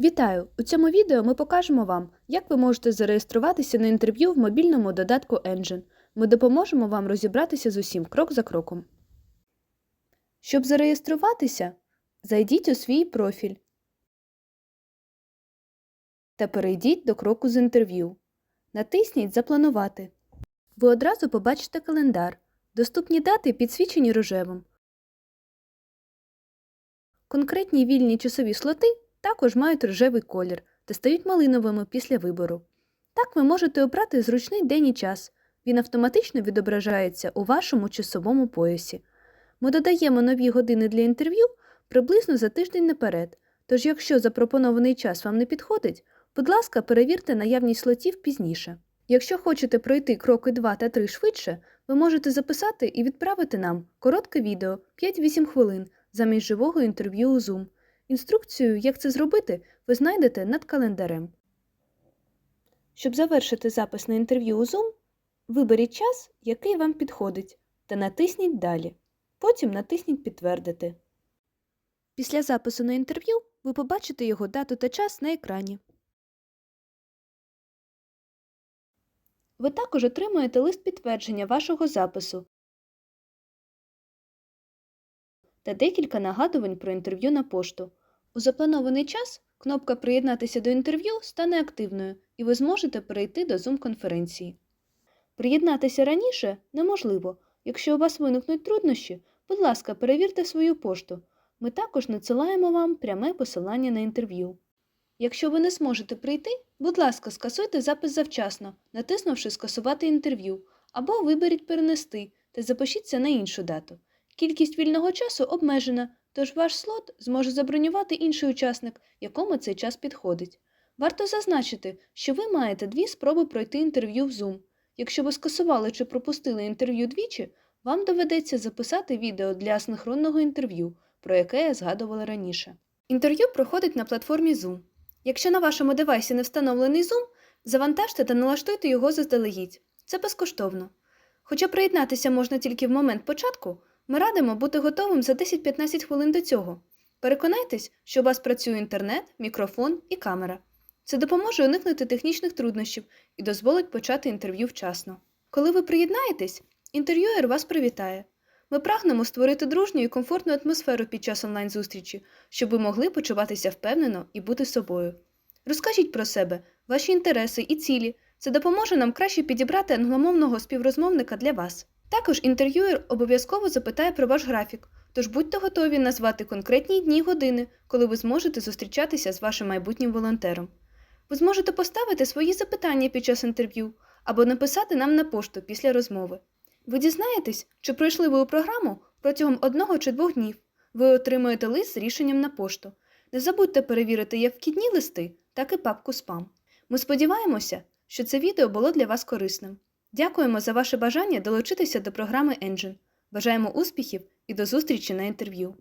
Вітаю! У цьому відео ми покажемо вам, як ви можете зареєструватися на інтерв'ю в мобільному додатку Engine. Ми допоможемо вам розібратися з усім крок за кроком. Щоб зареєструватися, зайдіть у свій профіль та перейдіть до кроку з інтерв'ю. Натисніть Запланувати. Ви одразу побачите календар. Доступні дати підсвічені рожевим. Конкретні вільні часові слоти також мають рожевий колір та стають малиновими після вибору. Так ви можете обрати зручний день і час. Він автоматично відображається у вашому часовому поясі. Ми додаємо нові години для інтерв'ю приблизно за тиждень наперед, тож якщо запропонований час вам не підходить, будь ласка, перевірте наявність слотів пізніше. Якщо хочете пройти кроки 2 та 3 швидше, ви можете записати і відправити нам коротке відео 5-8 хвилин замість живого інтерв'ю у Zoom. Інструкцію, як це зробити, ви знайдете над календарем. Щоб завершити запис на інтерв'ю у Zoom, виберіть час, який вам підходить, та натисніть Далі. Потім натисніть Підтвердити. Після запису на інтерв'ю ви побачите його дату та час на екрані. Ви також отримаєте лист підтвердження вашого запису та декілька нагадувань про інтерв'ю на пошту. У запланований час кнопка Приєднатися до інтерв'ю стане активною і ви зможете перейти до Zoom-конференції. Приєднатися раніше неможливо. Якщо у вас виникнуть труднощі, будь ласка, перевірте свою пошту. Ми також надсилаємо вам пряме посилання на інтерв'ю. Якщо ви не зможете прийти, будь ласка, скасуйте запис завчасно, натиснувши Скасувати інтерв'ю, або виберіть Перенести та запишіться на іншу дату. Кількість вільного часу обмежена, тож ваш слот зможе забронювати інший учасник, якому цей час підходить. Варто зазначити, що ви маєте дві спроби пройти інтерв'ю в Zoom. Якщо ви скасували чи пропустили інтерв'ю двічі, вам доведеться записати відео для асинхронного інтерв'ю, про яке я згадувала раніше. Інтерв'ю проходить на платформі Zoom. Якщо на вашому девайсі не встановлений Zoom, завантажте та налаштуйте його заздалегідь. Це безкоштовно. Хоча приєднатися можна тільки в момент початку, ми радимо бути готовим за 10-15 хвилин до цього. Переконайтесь, що у вас працює інтернет, мікрофон і камера. Це допоможе уникнути технічних труднощів і дозволить почати інтерв'ю вчасно. Коли ви приєднаєтесь, інтерв'юер вас привітає. Ми прагнемо створити дружню і комфортну атмосферу під час онлайн-зустрічі, щоб ви могли почуватися впевнено і бути собою. Розкажіть про себе, ваші інтереси і цілі. Це допоможе нам краще підібрати англомовного співрозмовника для вас. Також інтерв'юер обов'язково запитає про ваш графік, тож будьте готові назвати конкретні дні й години, коли ви зможете зустрічатися з вашим майбутнім волонтером. Ви зможете поставити свої запитання під час інтерв'ю або написати нам на пошту після розмови. Ви дізнаєтесь, чи пройшли ви у програму протягом одного чи двох днів. Ви отримуєте лист з рішенням на пошту. Не забудьте перевірити як вхідні листи, так і папку спам. Ми сподіваємося, що це відео було для вас корисним. Дякуємо за ваше бажання долучитися до програми Engine. Бажаємо успіхів і до зустрічі на інтерв'ю.